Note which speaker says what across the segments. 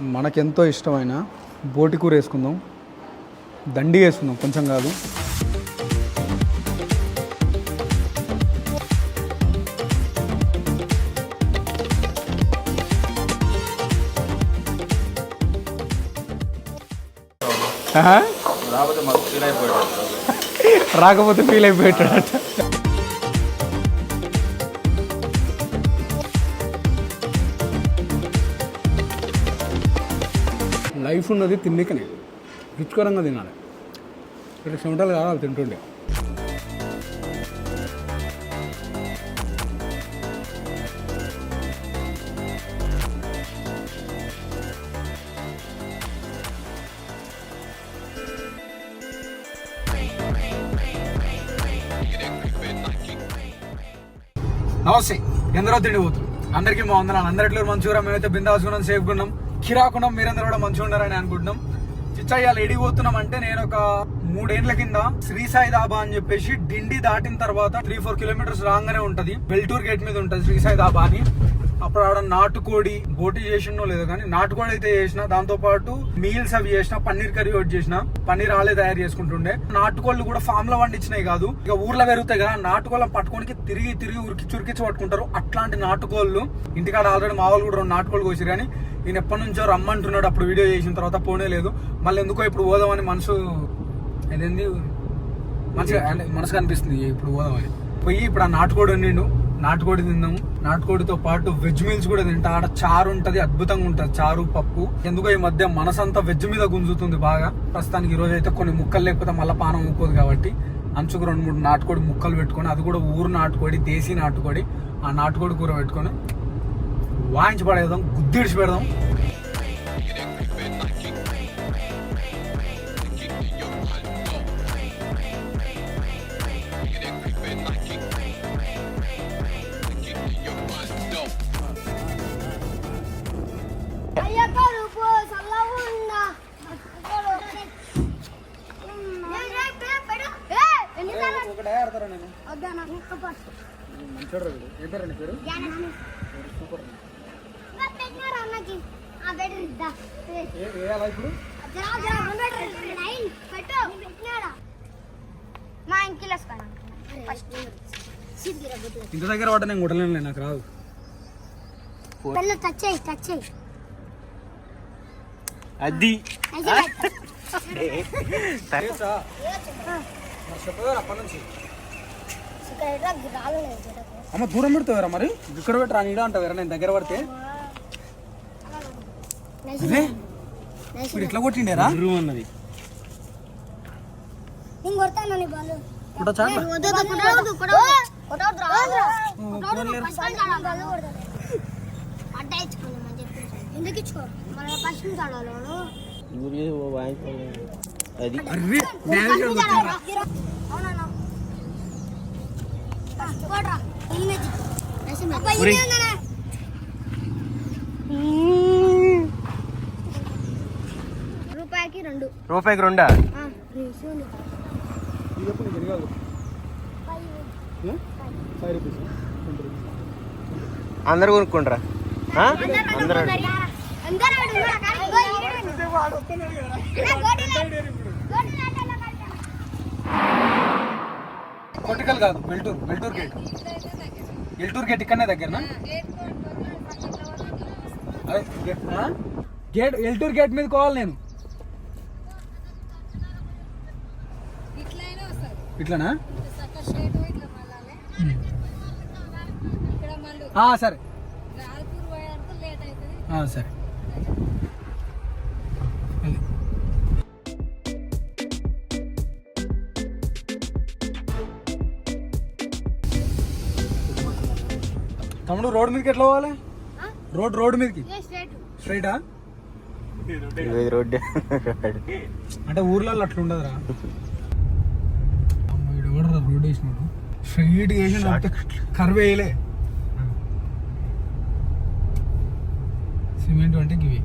Speaker 1: మనకెంతో ఇష్టమైన బోటి కూర వేసుకుందాం. దండి వేసుకుందాం కొంచెం కాదు?
Speaker 2: రాకపోతే ఫీల్ అయిపోయాడు
Speaker 1: రాకపోతే ఫీల్ అయిపోయాడట లైఫ్ ఉన్నది తిండికనే రుచికరంగా తినాలి. ఇక్కడ చెమటలు కావాలి తింటుండే. నమస్తే ఎందరో తిండి పోతుంది అందరికీ మా వందనాలు. అందరిట్లో మంచిగా మేమైతే బిందాసుకున్నాం సేఫ్గా ఉన్నాం కిరాకున్నాం మీరందరూ కూడా మంచిగా ఉన్నారని అనుకుంటున్నాం. చిచ్చయ్య లేడీ పోతున్నాం అంటే నేను ఒక మూడేళ్ళ కింద శ్రీ సాయి దాబా అని చెప్పేసి డిండి దాటిన తర్వాత త్రీ ఫోర్ కిలోమీటర్స్ రాగానే ఉంటది. బెల్టూర్ గేట్ మీద ఉంటది శ్రీసాయి దాబా అని అప్పుడు ఆడ నాటుకోడి బోటి చేసినో లేదో కానీ నాటుకోడి అయితే చేసిన దాంతో పాటు మీల్స్ అవి చేసిన పన్నీర్ కర్రీ ఒకటి చేసిన పన్నీర్ ఆలే తయారు చేసుకుంటుండే. నాటుకోళ్ళు కూడా ఫామ్లో పండించినాయి కాదు. ఇక ఊర్లో పెరుగుతాయి కదా నాటుకోళ్ళం పట్టుకోనికి తిరిగి తిరిగి ఉరికి చురికిచ్చి పట్టుకుంటారు. అట్లాంటి నాటుకోళ్ళు ఇంటికాడ ఆల్రెడీ మా వాళ్ళు కూడా రెండు నాటుకోళ్ళు కోసారు కానీ నేను ఎప్పటి నుంచో రమ్మంటున్నాడు. అప్పుడు వీడియో చేసిన తర్వాత పోనే లేదు. మళ్ళీ ఎందుకో ఇప్పుడు పోదామని మనసు అదేంది మంచిగా మనసు మనసుకు అనిపిస్తుంది. ఇప్పుడు పోదామని. పోయి ఇప్పుడు ఆ నాటుకోడు నిండు నాటుకోడి తిన్నాము. నాటుకోడితో పాటు వెజ్ మీల్స్ కూడా తింటా. ఆడ చారు ఉంటది అద్భుతంగా ఉంటది. చారు పప్పు. ఎందుకో ఈ మధ్య మనసంతా వెజ్ మీద గుంజుతుంది బాగా. ప్రస్తుతానికి ఈ రోజు అయితే కొన్ని ముక్కలు లేకపోతే మళ్ళీ పానం ఊకోదు కాబట్టి అంచుకు రెండు మూడు నాటుకోడి ముక్కలు పెట్టుకొని అది కూడా ఊరు నాటుకోడి దేశీ నాటుకోడి ఆ నాటుకోడి కూర పెట్టుకొని వాయించి పడేద్దాం గుద్దిడిచి పెడదాం. ఏంటారా నీ పేరు సూపర్ వేయాలా ఇప్పుడు ఇంటి దగ్గర వాట నేను కొట్టలేను నాకు రాదు
Speaker 3: పిల్ల టచ్ చేయి టచ్ చేయి
Speaker 2: అది
Speaker 1: చెప్పదా అప్పటి నుంచి అమ్మ దూరం పెడతావారా మరి? ఇక్కడ పెట్టి రాని అంటావారా? నేను దగ్గర పడితే? అదే ఇప్పుడు ఇట్లా కొట్టిండేరా?
Speaker 2: రూమ్ అన్నది.
Speaker 3: నేను రూపాయికి రెండు.
Speaker 2: రూపాయికి రెండా?
Speaker 3: ఆ, నీ చూడు.
Speaker 1: ఇది చెప్పు నీకు ఎన్ని కావాలి ఏ? ఫైవ్ రూపీస్ ట్వంటీ రూపీస్
Speaker 2: అందరు కొనుక్కుంటారా ఆ? అందరూ
Speaker 3: అందరూ అడుగు. ఇగో ఈడు. నా గోటిలే. గోటిలే అడ్డంలో కట్టా.
Speaker 1: కొట్టికల్ కాదు వెల్టూర్ వెల్టూర్ గేట్ వెల్టూర్ గేట్ ఇక్కడనే దగ్గరనా? గేట్ ఆ? గేట్ మీద కోవాలి నేను. ఇట్లానా? సరే. సరే. తమ్ముడు రోడ్ మీదకి ఎట్లా పోవాలి?
Speaker 3: ఆ?
Speaker 1: రోడ్ రోడ్ మీదకి?
Speaker 3: స్ట్రైట్.
Speaker 2: రోడ్డు.
Speaker 1: అంటే ఊర్లలో అట్లా ఉండదురా. ఎవడురా రోడ్ వేసినాడు? స్ట్రైట్ వేసిన కర్వ్ వేయలే. సిమెంట్ అంటే గివి.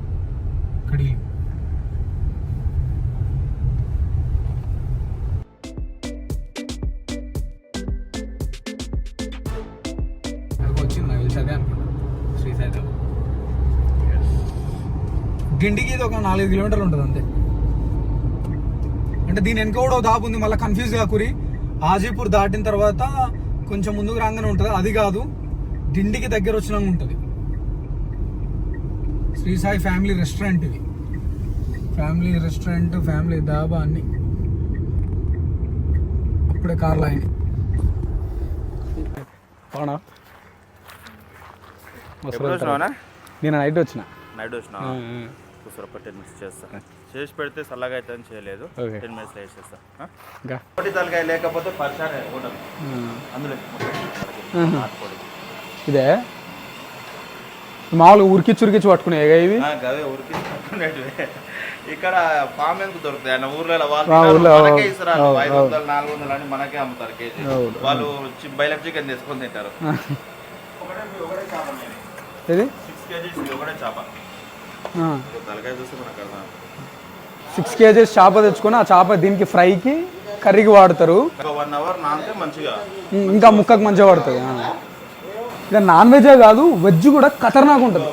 Speaker 1: కడిగి వచ్చింది అదే శ్రీ గిండికి ఇది ఒక నాలుగు కిలోమీటర్లు ఉంటుంది అంతే. అంటే దీని వెనక కూడా దాపు ఉంది మళ్ళీ కన్ఫ్యూజ్ కాకురి హాజీపూర్ దాటిన తర్వాత కొంచెం ముందుకు రాగానే ఉంటుంది. అది కాదు డిండికి దగ్గర వచ్చినాక ఉంటుంది. శ్రీ సాయి ఫ్యామిలీ రెస్టారెంట్ ఇది. ఫ్యామిలీ రెస్టారెంట్ ఫ్యామిలీ దాబా అన్ని. అప్పుడే కార్లు ఆయన అవునా నేను నైట్ వచ్చిన.
Speaker 4: నైట్ వచ్చినా ఒక టెన్ మినిట్స్ చేస్తా. చేసి పెడితే చల్లగా అయితే అని చేయలేదు. టెన్ మినిట్స్ వేసి చేస్తా. పొడి తలకాయ లేకపోతే పరిశానే ఉండదు. అందులో
Speaker 1: ఇదే? మామూలుగా ఉరికిచ్చి ఉరికిచ్చి పట్టుకునేగా ఇవి?
Speaker 4: గవే ఊరికి పట్టుకునేటివే. ఇక్కడ ఫామ్ ఎందుకు దొరుకుతాయి? అన్న ఊర్లో
Speaker 1: ఆ,
Speaker 4: వాళ్ళు
Speaker 1: ఊర్లో,
Speaker 4: మనకే ఇస్తారు ఐదు. వందలు నాలుగు వందలు అని మనకే అమ్ముతారు కేజీ. వాళ్ళు బయలక్ చికెన్ తీసుకొని తింటారు. ఒకటే ఒకటే చేప
Speaker 1: ఇది
Speaker 4: సిక్స్ కేజీస్ చేప.
Speaker 1: తెచ్చుకొని ఆ చేప దీనికి ఫ్రైకి కర్రీకి వాడతారు. ఇంకా ముక్కకు మంచిగా పడుతుంది. ఇక నాన్ వెజే కాదు వెజ్ కూడా ఖతర్నాక్ ఉంటుంది.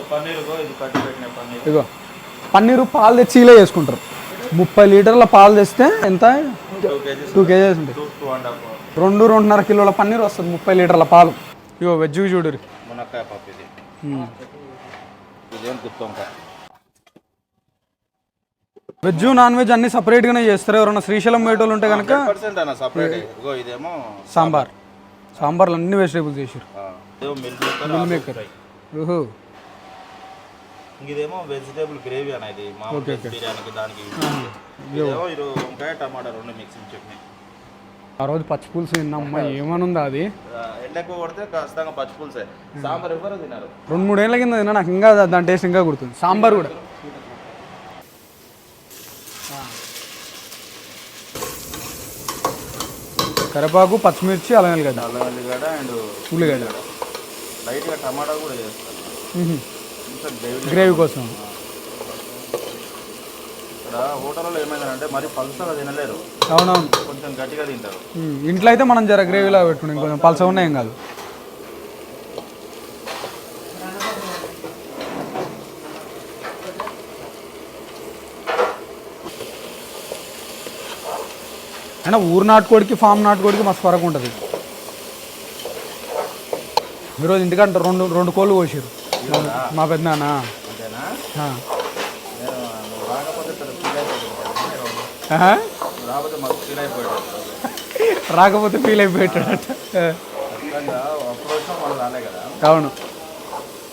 Speaker 1: ఇగో పన్నీరు పాలు తెచ్చి ఇలా చేసుకుంటారు. ముప్పై లీటర్ల పాలు తెస్తే ఎంత?
Speaker 4: టూ కేజీస్
Speaker 1: ఉంటాయి. రెండు రెండున్నర కిలోల పన్నీర్ వస్తుంది ముప్పై లీటర్ల పాలు. ఇగో వెజ్ చూడురి
Speaker 4: మునక్కాయ పప్పు ఇది. ఇదేం గుత్తొంకాయ
Speaker 1: వెజ్ నాన్ వెజ్ అన్ని సపరేట్గానే చేస్తారు. ఎవరైనా శ్రీశైలం పోయేటోళ్ళు ఉంటే కనుక
Speaker 4: పర్సెంట్ అన్న సపరేట్ ఇగో ఇదేమో
Speaker 1: సాంబార్. సాంబార్లో అన్ని వెజిటేబుల్స్ చేసారు
Speaker 4: మిల్ మేకర్.
Speaker 1: ఓహో.
Speaker 4: ఇదేమో వెజిటేబుల్ గ్రేవీ మామూలు వెజ్ బిర్యానీకి దానికి ఇదేమో ఇది వంకాయ టమాటా రెండు మిక్సింగ్ చట్నీ.
Speaker 1: ఆ రోజు పచ్చి పులుసు తిన్నమ్మ ఏమనుందా అది?
Speaker 4: ఆ, ఎండ ఎక్కువ కొడితే ఖచ్చితంగా పచ్చి పులుసే. సాంబార్ ఎవరు తిన్నారు
Speaker 1: రెండు మూడేళ్ళ కింద తిన్నా నాకు ఇంకా దాని టేస్ట్ ఇంకా గుర్తుంది. సాంబార్ కూడా. కరివేపాకు పచ్చిమిర్చి అల్లం వెల్లిగడ్డ.
Speaker 4: అల్లం వెల్లిగడ్డ అండ్
Speaker 1: ఉల్లిగడ్డ.
Speaker 4: లైట్గా టమాటా కూడా గ్రేవీ
Speaker 1: గ్రేవీ కోసం.
Speaker 4: ఇక్కడ హోటల్లో ఏమైందంటే మరి పలుసగా తినలేరు.
Speaker 1: అవునవును.
Speaker 4: కొంచెం గట్టిగా తింటారు.
Speaker 1: ఇంట్లో అయితే మనం జర గ్రేవీలా పెట్టుకున్నాం కొంచెం పలస ఉన్నాయి కాదు. అయినా ఊరు నాటుకోడికి ఫామ్ నాటుకోడికి మస్తు ఫరక్ ఉంటుంది. ఈరోజు ఇంటికంటే రెండు రెండు కోళ్ళు కోసారు మా పెద్దనాన్న
Speaker 4: అంతేనా
Speaker 1: ఆ.
Speaker 4: నేను నువ్వు రాకపోతే పెద్ద ఫీల్ అయిపోయింది
Speaker 1: ఆహా?
Speaker 4: నువ్వు రాకపోతే ఫీల్ అయిపోయాడు
Speaker 1: అయిపోయేటాడట అవును.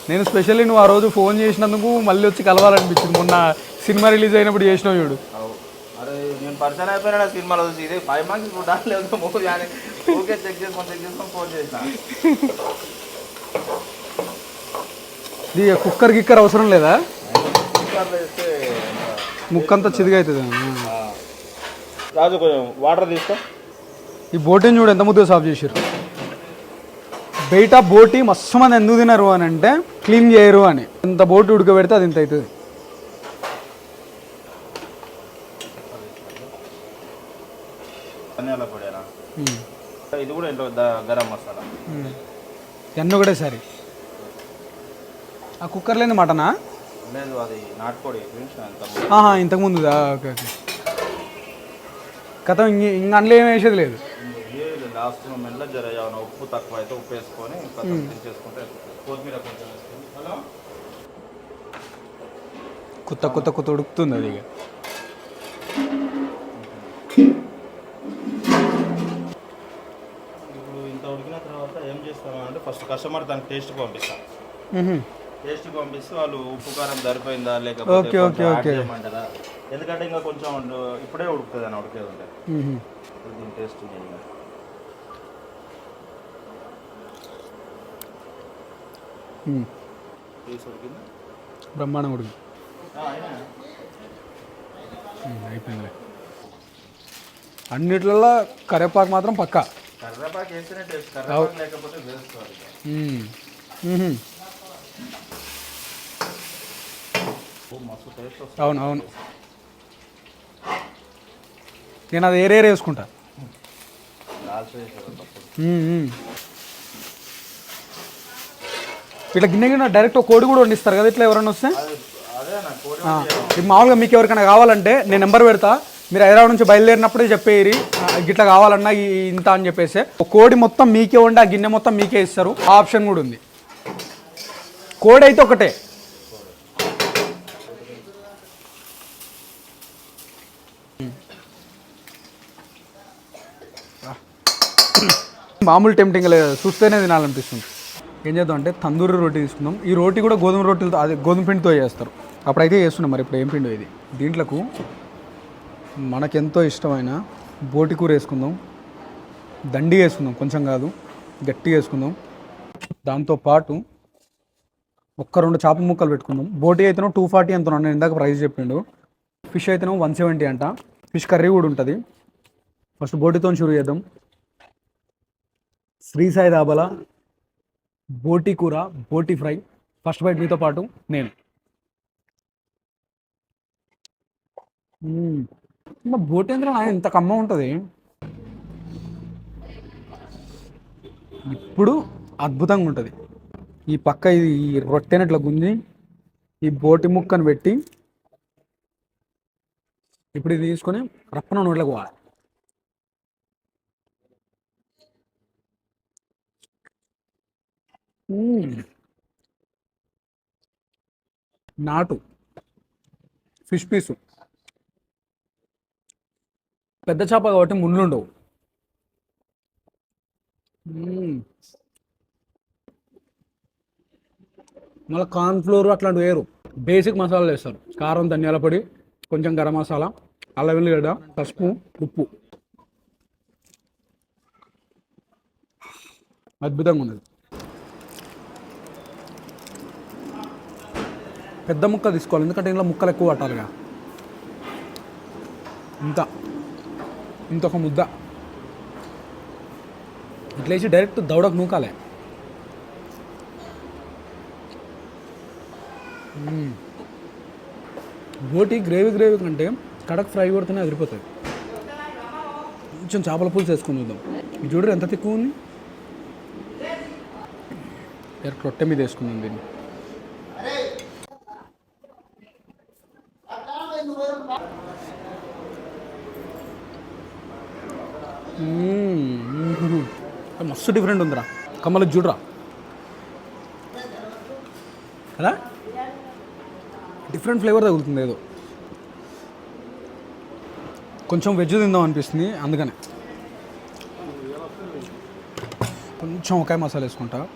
Speaker 1: నేను స్పెషల్లీ నువ్వు ఆ రోజు ఫోన్ చేసినందుకు మళ్ళీ వచ్చి కలవాలనిపించింది. మొన్న సినిమా రిలీజ్ అయినప్పుడు చేసినావు చూడు.
Speaker 4: నేను అయిపోయినా సినిమాలో చూసి. ఇదే ఫైవ్ మంత్స్ చూడాలి లేదు మూవీ అని ఊరికే చెక్ చేసుకొని చెక్ చేసుకొని ఫోన్ చేసిన.
Speaker 1: ఇది కుక్కర్ గిక్కర్ అవసరం లేదా? ముక్కంతా చిదిగా అవుతుంది.
Speaker 4: రాజు కొంచెం వాటర్ తీసుకో.
Speaker 1: ఈ బోటిని చూడు ఎంత ముద్దుగా సాఫ్ చేశారు బయట బోటి మస్తు మంది ఎందుకు తినరు అని అంటే క్లీన్ చేయరు అని. ఇంత బోటి ఉడకబెడితే అది ఇంత అవుతుంది.
Speaker 4: ధనియాల పొడేనా? ఇది కూడా ఇంట్లో గరం మసాలా.
Speaker 1: ఎన్ని ఒకటే సరే. ఆ కుక్కర్ లేని మటనా?
Speaker 4: లేదు అది నాటుకోడి ఎంత
Speaker 1: ఇంతకుముందుదా? Okay okay. కథ ఇంక అందులో ఏం వేసేది లేదు.
Speaker 4: లాస్ట్ మెల్ల జర ఉప్పు తక్కువ అయితే ఉప్పు వేసుకొని అయిపోతుంది. కొత్తిమీర కొంచెం హలో?
Speaker 1: కొత్త కొత్త కొత్త ఉడుకుతుంది అది ఇక.
Speaker 4: ఇప్పుడు ఇంత ఉడికిన తర్వాత ఏం చేస్తామంటే ఫస్ట్ కస్టమర్ దానికి టేస్ట్ పంపిస్తాం. టేస్ట్ పంపిస్తే వాళ్ళు ఉప్పు కారం సరిపోయిందా లేకపోతే ఎందుకంటే ఇంకా కొంచెం ఇప్పుడే ఉడుకుతుంది అని ఉడికేది ఉంటే. దీని టేస్ట్
Speaker 1: బ్రహ్మాండం ఉడికి. అయిపోయింది అన్నిట్లలో కరివేపాకు మాత్రం పక్కా.
Speaker 4: కర్రేపాకు వేస్తేనే టేస్ట్ కర్రేపాకు లేకపోతే వేస్ట్ అది
Speaker 1: మ్మ్. మ్మ్.
Speaker 4: ఓ, మస్తు టేస్ట్ వస్తుంది.
Speaker 1: అవును అవును. నేను అది ఏరేరే వేసుకుంటా. ఇట్లా గిన్నె గిన్నె డైరెక్ట్ ఒక కోడి కూడా వండిస్తారు కదా ఇట్లా ఎవరైనా వస్తే? మామూలుగా మీకు ఎవరికైనా కావాలంటే నేను నెంబర్ పెడతా. మీరు హైదరాబాద్ నుంచి బయలుదేరినప్పుడే చెప్పేయరి. గిట్లా కావాలన్నా ఇంత అని చెప్పేసి. ఒక కోడి మొత్తం మీకే ఉండి ఆ గిన్నె మొత్తం మీకే ఇస్తారు. ఆ ఆప్షన్ కూడా ఉంది. కోడి అయితే ఒకటే. మామూలు టెంప్టింగ్ లేదు చూస్తేనే తినాలనిపిస్తుంది. ఏం చేద్దాం అంటే తందూరి రోటీ తీసుకుందాం. ఈ రోటీ కూడా గోధుమ రోటీలతో అదే గోధుమ పిండితో చేస్తారు. అప్పుడైతే చేస్తున్నాం మరి ఇప్పుడు ఏం పిండి ఇది? దీంట్లకు మనకెంతో ఇష్టమైన బోటి కూర వేసుకుందాం. దండి వేసుకుందాం కొంచెం కాదు గట్టిగా వేసుకుందాం. దాంతో పాటు ఒక్క రెండు చేప ముక్కలు పెట్టుకుందాం. బోటి అయితేనో టూ ఫార్టీ ఎంత నేను ఇందాక ప్రైస్ చెప్పిండు. ఫిష్ అయితేనో వన్ సెవెంటీ అంట. ఫిష్ కర్రీ కూడా ఉంటుంది. ఫస్ట్ బోటితో షురు చేద్దాం. శ్రీ సాయి దాబల బోటి కూర బోటి ఫ్రై. ఫస్ట్ బైట్ మీతో పాటు నేను. బోటి ఎందుకు ఇంత కమ్మ ఉంటుంది. ఇప్పుడు అద్భుతంగా ఉంటుంది. ఈ పక్క ఇది ఈ రొట్టెనట్ల గుంజి ఈ బోటి ముక్కను పెట్టి ఇప్పుడు ఇది తీసుకొని రప్పన నోట్లకు పోవాలి. Hmm. నాటు. ఫిష్ పీసు పెద్ద చేప కాబట్టి ముళ్ళుండవు hmm. మళ్ళీ కార్న్ఫ్లోర్ అట్లాంటివి వేరు బేసిక్ మసాలాలు వేస్తారు. కారం ధనియాల పొడి కొంచెం గరం మసాలా అల్లం వెల్లిగడ్డ పసుపు ఉప్పు. అద్భుతంగా ఉన్నది. పెద్ద ముక్క తీసుకోవాలి. ఎందుకంటే ఇంట్లో ముక్కలు ఎక్కువ పట్టాలిగా. ఇంత. ఇంత ఒక ముద్ద ఇట్లేసి డైరెక్ట్ దౌడకు నూకాలే. బోటి గ్రేవీ గ్రేవీ కంటే కడక్ ఫ్రై కొడితేనే అదిరిపోతుంది కొంచెం చేపల పులుసు వేసుకుని చూద్దాం. ఇది చూడరు ఎంత తిక్కువ ఉంది. డైరెక్ట్ రొట్టె మీద వేసుకుందాం దీన్ని. మస్తు డిఫరెంట్ ఉందిరా. కమ్మలు చూడరా. కదా? డిఫరెంట్ ఫ్లేవర్ తగులుతుంది ఏదో. కొంచెం వెజ్ తిందాం అనిపిస్తుంది అందుకనే. కొంచెం ఒకే మసాలా వేసుకుంటా.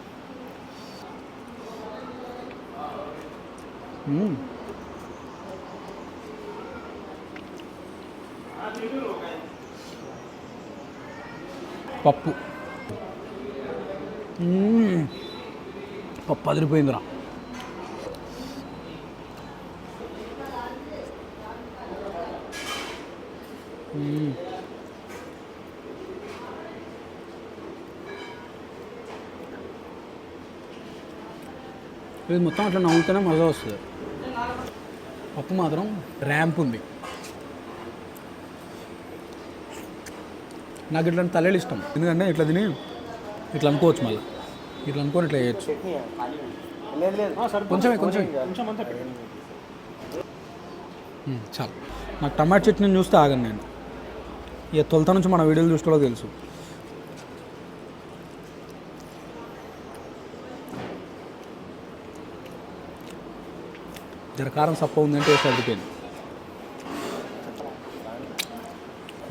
Speaker 1: పప్పు. పప్పు అదిరిపోయిందిరా. ఇది మొత్తం అట్లా నవ్వుతూనే మజా వస్తుంది. పప్పు మాత్రం ర్యాంప్ ఉంది. నాకు ఇట్లాంటి తల్లేలు ఇష్టం. ఎందుకంటే ఇట్లా తిని ఇట్లా అనుకోవచ్చు మళ్ళీ. ఇట్లా అనుకొని ఇట్లా చేయొచ్చు. కొంచెమే కొంచెం చాలు. నాకు టమాటా చట్నీ చూస్తే ఆగను నేను. ఇక తొలత నుంచి మన వీడియోలు చూసుకోవడం తెలుసు. జర కారం సప్ప ఉందంటే వేసి అడిగిపోయింది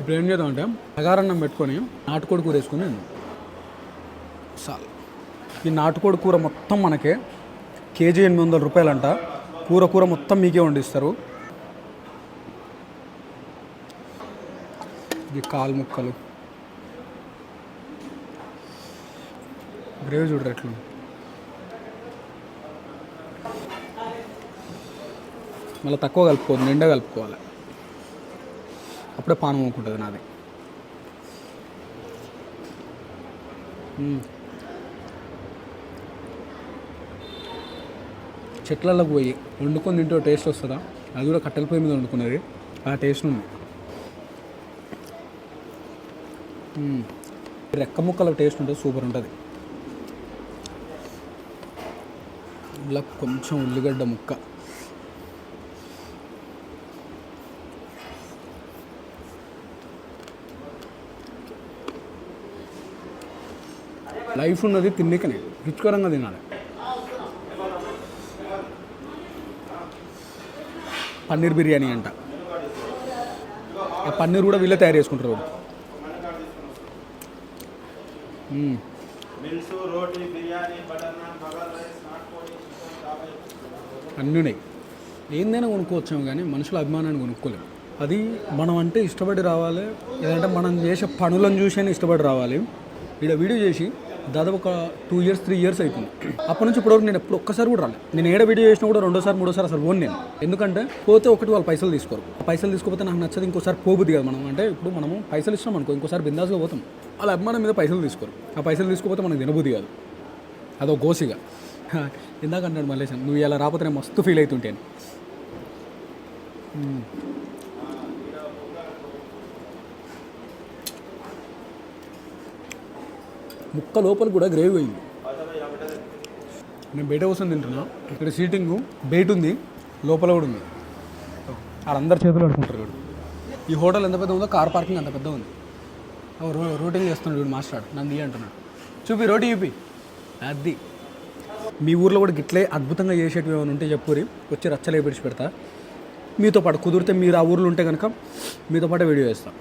Speaker 1: ఇప్పుడు ఏం చేద్దాం అంటే అగారన్నం పెట్టుకొని నాటుకోడి కూర వేసుకొని చాలు. ఈ నాటుకోడి కూర మొత్తం మనకే కేజీ ఎనిమిది వందల రూపాయలంట. కూర కూర మొత్తం మీకే వండిస్తారు. ఇది కాలు ముక్కలు. గ్రేవీ చూడరు ఎట్లు మళ్ళీ తక్కువ కలుపుకోవద్దు నిండా కలుపుకోవాలి. అప్పుడే పానం అనుకుంటుంది నాది. చెట్లలోకి చెట్లలో పోయి వండుకొని తింటే టేస్ట్ వస్తుందా? అది కూడా కట్టెల పొయ్యి మీద వండుకున్నది. ఆ టేస్ట్ ఉంది. రెక్క ముక్కల టేస్ట్ ఉంటుంది సూపర్ ఉంటుంది. ఇలా కొంచెం ఉల్లిగడ్డ ముక్క. లైఫ్ ఉన్నది తిన్నికనే రుచికరంగా తినాలి. పన్నీర్ బిర్యానీ అంట. ఆ పన్నీర్ కూడా వీళ్ళే తయారు చేసుకుంటారు అన్నీ ఉన్నాయి. ఏందైనా కొనుక్కోవచ్చాము కానీ మనుషుల అభిమానాన్ని కొనుక్కోలేము అది మనం అంటే ఇష్టపడి రావాలి లేదంటే మనం చేసే పనులను చూసి ఇష్టపడి రావాలి. ఇక్కడ వీడియో చేసి దాదాపు ఒక టూ ఇయర్స్ త్రీ ఇయర్స్ అవుతుంది అప్పటి నుంచి ఇప్పటివరకు నేను ఎప్పుడు ఒక్కసారి కూడా రాలేదు. నేను ఏడ వీడియో చేసినా కూడా రెండోసారి మూడోసారి అసలు ఓన్ నేను. ఎందుకంటే పోతే ఒకటి వాళ్ళు పైసలు తీసుకోరు. పైసలు తీసుకోకపోతే నాకు నచ్చదు ఇంకోసారి పోబుద్ది కదా మనం. అంటే ఇప్పుడు మనము పైసలు ఇచ్చినాం అనుకో ఇంకోసారి బిందాస్గా పోతాం. వాళ్ళ అభిమానం మీద పైసలు తీసుకోరు. ఆ పైసలు తీసుకోకపోతే మనకు తినబుద్ది కాదు. అదో గోసిగా. ఇందాక అన్నాడు మల్లేశ్ నువ్వు ఇలా రాకపోతే మస్తు ఫీల్ అవుతుంటాను. ముక్క లోపల కూడా గ్రేవీ అయింది. నేను బయట కోసం తింటున్నా. ఇక్కడ సీటింగ్ బయట ఉంది లోపల కూడా ఉంది. వాళ్ళందరి చేతులు అడుకుంటారు వీడు ఈ హోటల్ ఎంత పెద్ద ఉందో కార్ పార్కింగ్ అంత పెద్ద ఉంది. రో రోటింగ్ చేస్తున్నాడు వీడు మాస్టర్ నన్ను ఇయ్యి అంటున్నాడు. చూపి రోటీ చూపి. అది. మీ ఊర్లో కూడా గిట్లే అద్భుతంగా చేసేటివి ఏమైనా ఉంటే చెప్పురి వచ్చి రచ్చలే విడిచిపెడతా మీతో పాటు కుదిరితే మీరు ఆ ఊర్లో ఉంటే కనుక మీతో పాటు వీడియో చేస్తాం.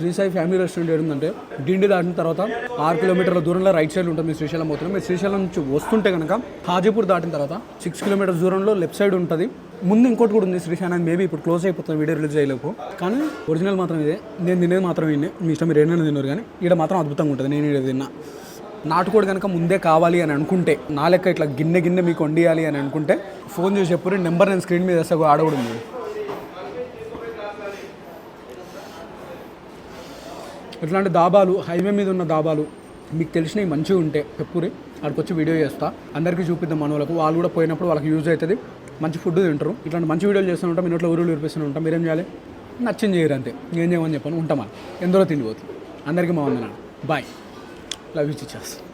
Speaker 1: శ్రీసాయి ఫ్యామిలీ రెస్టారెంట్ ఏంటంటే డిండి దాటిన తర్వాత ఆరు కిలోమీటర్ల దూరంలో రైట్ సైడ్ ఉంటుంది శ్రీశైలం పోతున్నాం. మీరు శ్రీశైలం నుంచి వస్తుంటే కనుక హాజీపూర్ దాటిన తర్వాత సిక్స్ కిలోమీటర్స్ దూరంలో లెఫ్ట్ సైడ్ ఉంటుంది. ముందు ఇంకోటి కూడా ఉంది శ్రీశైలం మేబీ ఇప్పుడు క్లోజ్ అయిపోతుంది వీడియో రిలీజ్ చేయలేపు కానీ ఒరిజినల్ మాత్రం ఇదే. నేను తినేది మాత్రం ఇన్నే మీ ఇష్టం మీరు ఏమైనా తిన్నారు కానీ ఇక్కడ మాత్రం అద్భుతంగా ఉంటుంది. నేను ఇక్కడ తిన్నా. నాటుకోడి కనుక ముందే కావాలి అని అనుకుంటే నా లెక్క ఇట్లా గిన్నె గిన్నె మీకు వండియాలి అని అనుకుంటే ఫోన్ చేసి చెప్పు నెంబర్ నేను స్క్రీన్ మీద వేస్తా ఆడ కూడా ఉంది. ఇట్లాంటి దాబాలు హైవే మీద ఉన్న దాబాలు మీకు తెలిసినవి మంచిగా ఉంటే చెప్పురి అక్కడికి వచ్చి వీడియో చేస్తా. అందరికీ చూపిద్దాం మన వాళ్ళకు వాళ్ళు కూడా పోయినప్పుడు వాళ్ళకి యూజ్ అవుతుంది. మంచి ఫుడ్ తింటారు. ఇట్లాంటి మంచి వీడియోలు చేస్తూ ఉంటాం. మీ నోట్లో ఊరులు వినిపిస్తూ ఉంటాం. మీరేం చేయాలి? నచ్చింది చేయరు అంతే. ఏం చేయమని చెప్పాను. ఉంటామా ఎందులో తిండిపోతుంది. అందరికీ మా వందనాలు. బాయ్ లవ్ యూ చేస్తాను